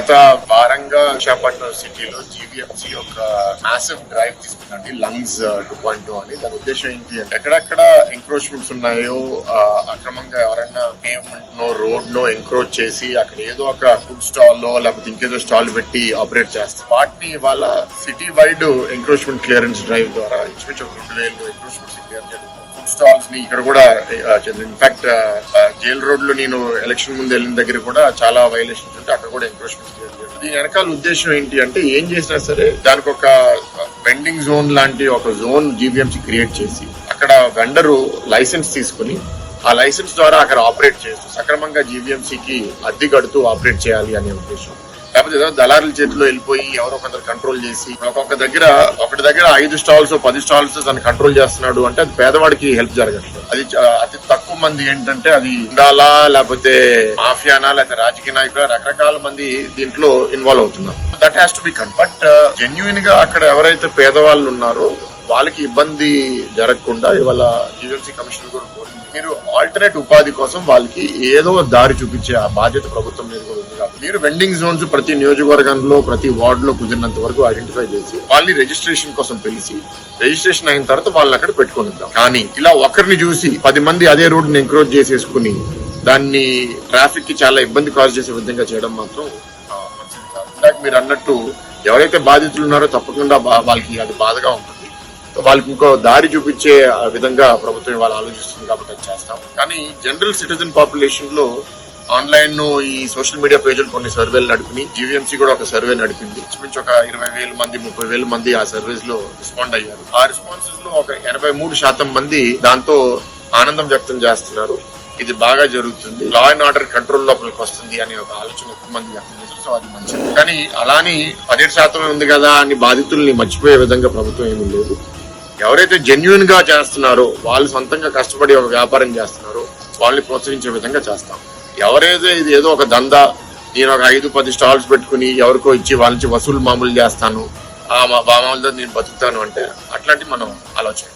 గత వారంగా విశాఖపట్నం సిటీలో జీవీఎంసీ ఒక మాసివ్ డ్రైవ్ తీసుకుందండి లంగ్స్ టూ పాయింట్ టూ అని. దాని ఉద్దేశం ఏంటి అంటే ఎక్కడెక్కడ ఎంక్రోచ్మెంట్స్ ఉన్నాయో అక్రమంగా ఎవరైనా payment no road no encroach చేసి అక్కడ ఏదో ఒక ఫుడ్ స్టాల్లో లేకపోతే ఇంకేదో స్టాల్ పెట్టి ఆపరేట్ చేస్తారు వాటిని వాళ్ళ city wide encroachment clearance drive ద్వారా ఇంచుమించు ఒక రెండు వేలు ఎంక్రోచ్మెంట్స్ క్లియర్ చేయడం ఫుడ్ స్టాల్స్ని ఇక్కడ కూడా ఇన్ఫాక్ట్ జైల్ రోడ్లో నేను ఎలక్షన్ ముందు వెళ్ళిన దగ్గర కూడా చాలా వైలేషన్స్ ఉంటే అక్కడ కూడా ఎంక్రోచ్మెంట్ దీని వెనకాల ఉద్దేశం ఏంటి అంటే ఏం చేసినా సరే దానికి ఒక వెండింగ్ జోన్ లాంటి ఒక జోన్ జీబీఎంసీ క్రియేట్ చేసి అక్కడ వెండరు లైసెన్స్ తీసుకుని ఆ లైసెన్స్ ద్వారా అక్కడ ఆపరేట్ చేస్తూ సక్రమంగా జీబీఎంసీకి అద్దె కడుతూ ఆపరేట్ చేయాలి అనే ఉద్దేశం. ఏదో దళారుల చేతిలో వెళ్ళిపోయి ఎవరో కొందరు కంట్రోల్ చేసి ఒక్కొక్క దగ్గర ఒకటి దగ్గర ఐదు స్టాల్స్ పది స్టాల్స్ తను కంట్రోల్ చేస్తున్నాడు అంటే అది పేదవాడికి హెల్ప్ జరగట్లేదు అది అతి తక్కువ మంది ఏంటంటే అది ఉండాలా లేకపోతే మాఫియానా లేకపోతే రాజకీయ నాయకుల రకరకాల మంది దీంట్లో ఇన్వాల్వ్ అవుతున్నారు. దట్ హ్యాస్ టు బి కన్ బట్ జెన్యున్గా అక్కడ ఎవరైతే పేదవాళ్ళు ఉన్నారో వాళ్ళకి ఇబ్బంది జరగకుండా ఇవాళ జీవీఎంసీ కమిషన్ కూడా కోరింది. మీరు ఆల్టర్నేట్ ఉపాధి కోసం వాళ్ళకి ఏదో దారి చూపించే ఆ బాధ్యత ప్రభుత్వం మీద కూడా ఉంది కాబట్టి మీరు వెండింగ్ జోన్స్ ప్రతి నియోజకవర్గంలో ప్రతి వార్డు లో కుదిరినంత వరకు ఐడెంటిఫై చేసి వాళ్ళని రిజిస్ట్రేషన్ కోసం పిలిచి రిజిస్ట్రేషన్ అయిన తర్వాత వాళ్ళని అక్కడ పెట్టుకుని కానీ ఇలా ఒకరిని చూసి పది మంది అదే రోడ్ని ఎంక్రోచ్ చేసేసుకుని దాన్ని ట్రాఫిక్కి చాలా ఇబ్బంది కాజ్ చేసే విధంగా చేయడం మాత్రం మంచిది కాదు. మీరు అన్నట్టు ఎవరైతే బాధితులు ఉన్నారో తప్పకుండా వాళ్ళకి అది బాధగా ఉంటుంది. వాళ్ళకి ఇంకో దారి చూపించే ఆ విధంగా ప్రభుత్వం ఇవాళ ఆలోచిస్తుంది కాబట్టి అది చేస్తాం. కానీ జనరల్ సిటిజన్ పాపులేషన్లో ఆన్లైన్ ఈ సోషల్ మీడియా పేజీలు కొన్ని సర్వేలు నడిపినాయి. జీవీఎంసీ కూడా ఒక సర్వే నడిపింది. ఇంచుమించు ఒక ఇరవై వేల మంది ముప్పై వేల మంది ఆ సర్వేస్లో రెస్పాండ్ అయ్యారు. ఆ రెస్పాన్సెస్లో ఒక ఎనభై మూడు శాతం మంది దాంతో ఆనందం వ్యక్తం చేస్తున్నారు. ఇది బాగా జరుగుతుంది. లా అండ్ ఆర్డర్ కంట్రోల్ లోపలికి వస్తుంది అనే ఒక ఆలోచన ఎక్కువ మంది వ్యక్తం చేశారు. సో అది మంచిది. కానీ అలానే పదిహేడు శాతం ఉంది కదా అని బాధితుల్ని మర్చిపోయే విధంగా ప్రభుత్వం ఏమీ లేదు. ఎవరైతే జెన్యున్గా చేస్తున్నారో వాళ్ళు సొంతంగా కష్టపడి ఒక వ్యాపారం చేస్తున్నారో వాళ్ళని ప్రోత్సహించే విధంగా చేస్తాం. ఎవరైతే ఇది ఏదో ఒక దందా నేను ఒక ఐదు పది స్టాల్స్ పెట్టుకుని ఎవరికో ఇచ్చి వాళ్ళ నుంచి వసూలు మామూలు చేస్తాను ఆ మా మామూలుతో నేను బతుకుతాను అంటే అట్లాంటి మనం ఆలోచన